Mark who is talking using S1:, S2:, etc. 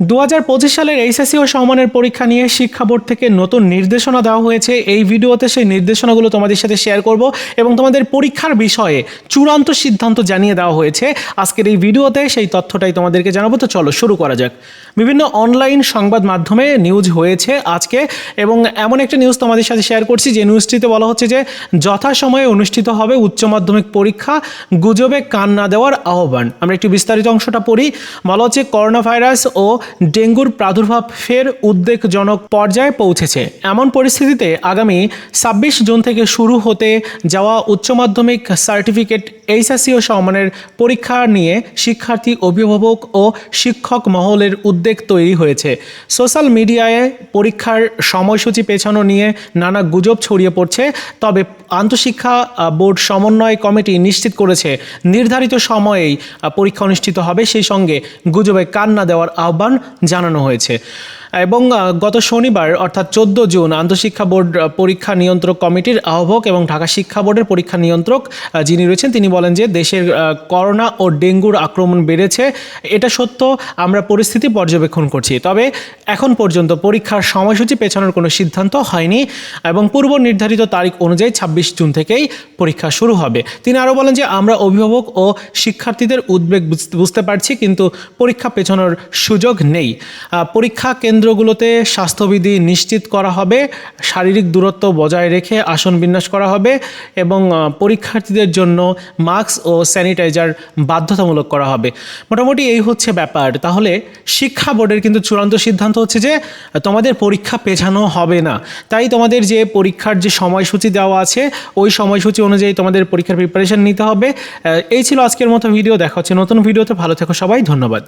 S1: দু হাজার পঁচিশ সালের এইচএসসি ও সমমানের পরীক্ষা নিয়ে শিক্ষা বোর্ড থেকে নতুন নির্দেশনা দেওয়া হয়েছে। এই ভিডিওতে সেই নির্দেশনাগুলো তোমাদের সাথে শেয়ার করব এবং তোমাদের পরীক্ষার বিষয়ে চূড়ান্ত সিদ্ধান্ত জানিয়ে দেওয়া হয়েছে। আজকের এই ভিডিওতে সেই তথ্যটাই তোমাদেরকে জানাব। তো চলো শুরু করা যাক। বিভিন্ন অনলাইন সংবাদ মাধ্যমে নিউজ হয়েছে আজকে এবং এমন একটা নিউজ তোমাদের সাথে শেয়ার করছি। যে নিউজটিতে বলা হচ্ছে যে, যথাসময়ে অনুষ্ঠিত হবে উচ্চ মাধ্যমিক পরীক্ষা, গুজবে কান না দেওয়ার আহ্বান। আমরা একটু বিস্তারিত অংশটা পড়ি। বলা হচ্ছে করোনা ভাইরাস ও ডেঙ্গুর প্রাদুর্ভাব ফের উদ্বেগজনক পর্যায়ে পৌঁছেছে। এমন পরিস্থিতিতে আগামী ছাব্বিশ জুন থেকে শুরু হতে যাওয়া উচ্চ মাধ্যমিক সার্টিফিকেট এইচএসসি ও সমমানের পরীক্ষা নিয়ে শিক্ষার্থী, অভিভাবক ও শিক্ষক মহলের উদ্বেগ তৈরি হয়েছে। সোশ্যাল মিডিয়ায় পরীক্ষার সময়সূচি পেছানো নিয়ে নানা গুজব ছড়িয়ে পড়ছে, তবে আন্তঃশিক্ষা বোর্ড সমন্বয় কমিটি নিশ্চিত করেছে, নির্ধারিত সময়েই পরীক্ষা অনুষ্ঠিত হবে। সেই সঙ্গে গুজবে কান না দেওয়ার আহ্বান জানানো হয়েছে। এবং গত শনিবার, অর্থাৎ চোদ্দ জুন, আন্তঃশিক্ষা বোর্ড পরীক্ষা নিয়ন্ত্রক কমিটির আহ্বক এবং ঢাকা শিক্ষা বোর্ডের পরীক্ষা নিয়ন্ত্রক যিনি রয়েছেন, তিনি বলেন যে দেশের করোনা ও ডেঙ্গুর আক্রমণ বেড়েছে। এটা সত্য, আমরা পরিস্থিতি পর্যবেক্ষণ করছি। তবে এখন পর্যন্ত পরীক্ষার সময়সূচি পেছানোর কোনো সিদ্ধান্ত হয়নি এবং পূর্ব নির্ধারিত তারিখ অনুযায়ী ছাব্বিশ জুন থেকেই পরীক্ষা শুরু হবে। তিনি আরও বলেন যে আমরা অভিভাবক ও শিক্ষার্থীদের উদ্বেগ বুঝ- বুঝতে পারছি, কিন্তু পরীক্ষা পেছানোর সুযোগ নেই। পরীক্ষা পরীক্ষা কেন্দ্রগুলোতে স্বাস্থ্যবিধি নিশ্চিত করা হবে, শারীরিক দূরত্ব বজায় রেখে আসন বিন্যাস করা হবে এবং পরীক্ষার্থীদের জন্য মাস্ক ও স্যানিটাইজার বাধ্যতামূলক করা হবে। মোটামুটি এই হচ্ছে ব্যাপার। তাহলে শিক্ষা বোর্ডের কিন্তু চূড়ান্ত সিদ্ধান্ত হচ্ছে যে, তোমাদের পরীক্ষা পেছানো হবে না। তাই তোমাদের যে পরীক্ষার যে সময়সূচি দেওয়া আছে, ওই সময়সূচি অনুযায়ী তোমাদের পরীক্ষার প্রিপারেশন নিতে হবে। এই ছিল আজকের মতো ভিডিও। দেখা হচ্ছে নতুন ভিডিওতে। ভালো থেকো সবাই। ধন্যবাদ।